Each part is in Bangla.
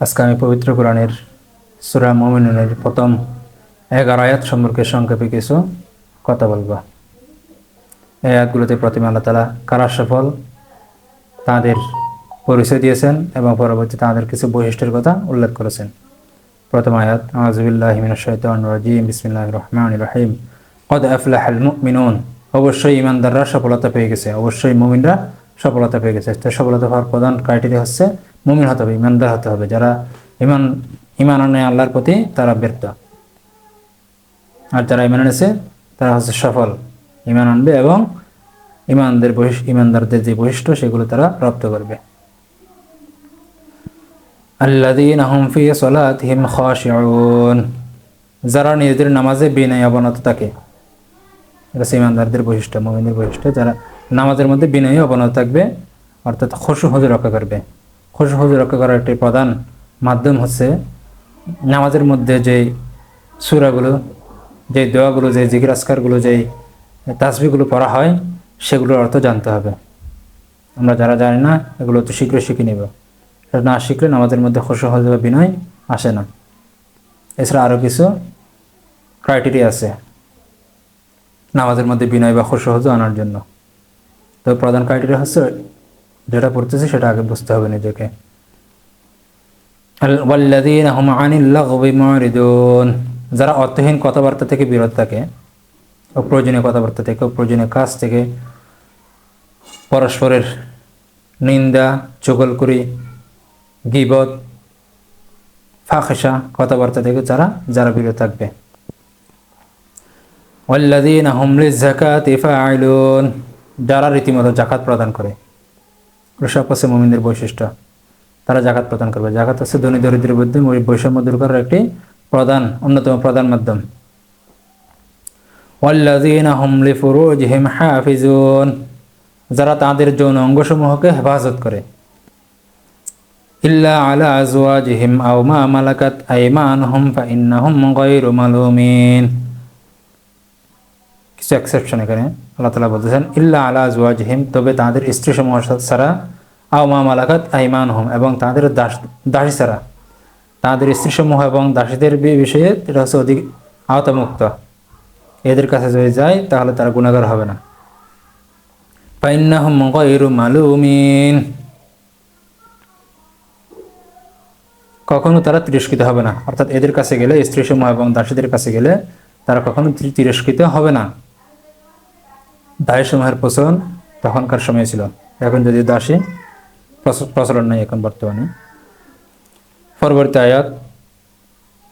আজকে আমি পবিত্র কোরআনের সুরা মমিনের প্রথম এগারো আয়াত সম্পর্কে সংক্ষেপে কিছু কথা বলব। এই আয়াতগুলোতে প্রতিমা আল্লাহ তালা কারা সফল? তাদের পরিচয় দিয়েছেন এবং পরবর্তী তাদের কিছু বৈশিষ্ট্যের কথা উল্লেখ করেছেন। প্রথম আয়াত আজবিল্লাহ রাজিম বিসমিল্লাহ রহমান রহিম। কদ আফলাহাল মুমিনুন। অবশ্যই ইমানদাররা সফলতা পেয়ে গেছে। অবশ্যই মুমিনরা সফলতা পেয়ে গেছে। সফলতা হওয়ার প্রধান ক্রাইটেরিয়া হচ্ছে মুমিন হতে হবে ইমানদার হতে হবে। যারা ইমান ইমান আনে আল্লাহর প্রতি, তারা ব্যর্থ আর যারা ইমান এনেছে, তারা হচ্ছে সফল। ইমান আনবে এবং ইমানদের বৈশ ইমানদারদের যে বৈশিষ্ট্য, সেগুলো তারা প্রাপ্ত করবে। আল্লাদিন আহম ফি সলাতহিম খাশিউন। যারা নিজেদের নামাজে বিনয় অবনত থাকে, এটা হচ্ছে ইমানদারদের বৈশিষ্ট্য মোমিনের বৈশিষ্ট্য। যারা নামাজের মধ্যে বিনয় অবনত থাকবে, অর্থাৎ খুশু হজে রক্ষা করবে। খুশু হজে রক্ষা করার একটি প্রধান মাধ্যম হচ্ছে নামাজের মধ্যে যে সুরাগুলো যে দোয়াগুলো যে জিকির আসকারগুলো যে তাসবিগুলো পড়া হয়, সেগুলোর অর্থ জানতে হবে। আমরা যারা জানি না, এগুলো তো শীঘ্রই শিখে নেব। না শিখলে নামাজের মধ্যে খুশু হজে বা বিনয় আসে না। এছাড়া আরও কিছু ক্রাইটেরিয়া আছে নামাজের মধ্যে বিনয় বা খুশু হজু আনার জন্য। তো প্রধান ক্রাইটেরিয়া হচ্ছে যেটা পড়তেছি সেটা আগে বুঝতে হবে নিজেকে। যারা অর্থহীন কথাবার্তা থেকে বিরত থাকে অপ্রয়োজনীয় কথাবার্তা থেকে অপ্রয়োজনীয় কাজ থেকে, পরস্পরের নিন্দা, চগলকুরি, গিবত ফাঁকসা কথাবার্তা থেকে যারা যারা বিরত থাকবে। যারা রীতিমতো জাকাত প্রদান করে। সব হচ্ছে মুমিনদের বৈশিষ্ট্য। তারা জাকাত প্রদান করবে। জাকাত হচ্ছে ধনী দরিদ্রের মধ্যে বৈষম্য দূর করার একটি প্রধান, অন্যতম প্রধান মাধ্যম। যারা তাদের যৌন অঙ্গসমূহকে হেফাজত করে। ইল্লা আলা আজওয়াজিহিম আও মা মালাকাত মালুমিন। কিছু এক্সেপশন এখানে আল্লাহ তালা বলতেছেন, ইল্লা আলা আজওয়াজহিম তবে তাদের স্ত্রী সমূহ ছাড়া, আও মা মালাকাত আইমান হোম এবং তাদের দাস দাসী ছাড়া। তাদের স্ত্রী সমূহ এবং দাসীদের বিষয়ে এটা হচ্ছে অধিক আওতামুক্ত। এদের কাছে যদি যায়, তাহলে তারা গুণাগার হবে না। পাইন্নাহম গয়রু মালুমিন কখনো তারা তিরস্কৃত হবে না। অর্থাৎ এদের কাছে গেলে স্ত্রী সমূহ এবং দাসীদের কাছে গেলে, তারা কখনো তিরস্কৃত হবে না। দায় সমূহের প্রচলন তখনকার সময় ছিল এখন যদি দাসী প্রচলন নাই এখন বর্তমানে পরবর্তী আয়াত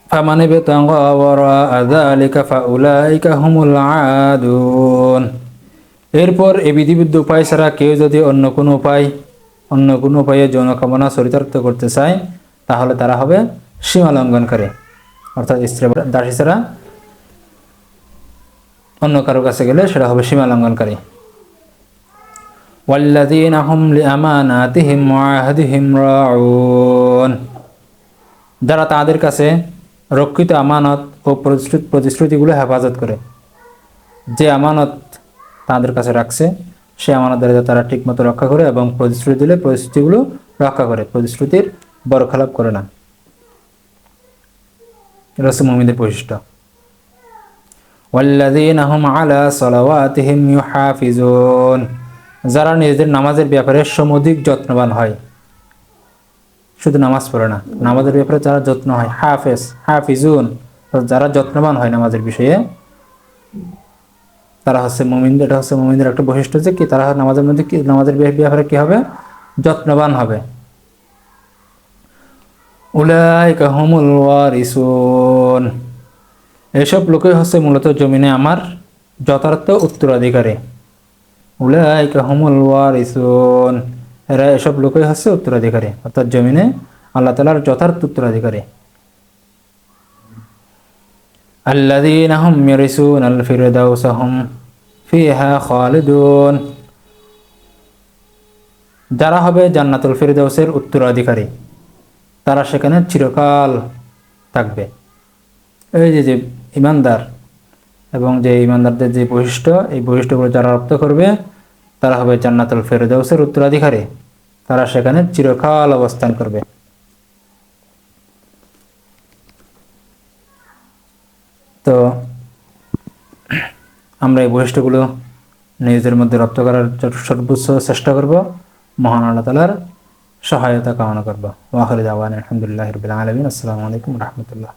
فمن ابتغى وراء ذلك فأولئك هم العادون এরপর এই বিধিবিদ্ধ উপায় ছাড়া কেউ যদি অন্য কোনো উপায় অন্য কোনো উপায়ে যৌন কামনা চরিতার্থ করতে চায় তাহলে তারা হবে সীমা লঙ্ঘনকারী অর্থাৎ স্ত্রী দাসী ছাড়া অন্য কারো কাছে গেলে সেটা হবে সীমা লঙ্ঘনকারী والذين هم لأماناتهم وعهدهم راعون যারা তাদের কাছে রক্ষিত আমানত ও প্রতিশ্রুতিগুলো হেফাজত করে যে আমানত তাদের কাছে রাখছে সে আমানত দ্বারা তারা ঠিকমতো রক্ষা করে এবং প্রতিশ্রুতি দিলে প্রতিশ্রুতিগুলো রক্ষা করে প্রতিশ্রুতির বরখেলাপ করে না এটা হচ্ছে মমিদের বৈশিষ্ট্য ওয়াল্লাদিন আহম আলা সলাওয়াতিহিম ইউহাফিজুন। যারা নিজেদের নামাজের ব্যাপারে সমধিক যত্নবান হয়, শুধু নামাজ পড়ে না, নামাজের ব্যাপারে যারা যত্ন হয়, হাফেজ, হাফিজুন, যারা যত্নবান হয় নামাজের বিষয়ে, তারা হচ্ছে মোমিনদের এটা হচ্ছে মোমিনদের একটা বৈশিষ্ট্য যে কি, তারা নামাজের মধ্যে কি, নামাজের ব্যাপারে কি হবে? যত্নবান হবে। উলাইকা হুমুল ওয়ারিসুন। এসব লোকই হচ্ছে মূলত জমিনে আমার যথার্থ উত্তরাধিকারী উলাইকা হুমুল ওয়ারিসুন এরা এসব লোকই হচ্ছে উত্তরাধিকারী অর্থাৎ জমিনে আল্লাহ তালার যথার্থ উত্তরাধিকারী الذين هم يرثون الفردوس هم فيها خالدون যারা হবে জান্নাতুল ফিরদাউসের উত্তরাধিকারী তারা সেখানে চিরকাল থাকবে এই যে যে ইমানদার এবং যে ইমানদারদের যে বৈশিষ্ট্য, এই বৈশিষ্ট্যগুলো যারা রপ্ত করবে, তারা হবে জান্নাতুল ফেরোদাউসের উত্তরাধিকারী। তারা সেখানে চিরকাল অবস্থান করবে। তো আমরা এই বৈশিষ্ট্যগুলো নিজেদের মধ্যে রপ্ত করার সর্বোচ্চ চেষ্টা করব। মহান আল্লাহ তালার সহায়তা কামনা করব। আলহামদুলিল্লাহ আসসালামু আলাইকুম রহমতুল্লাহ।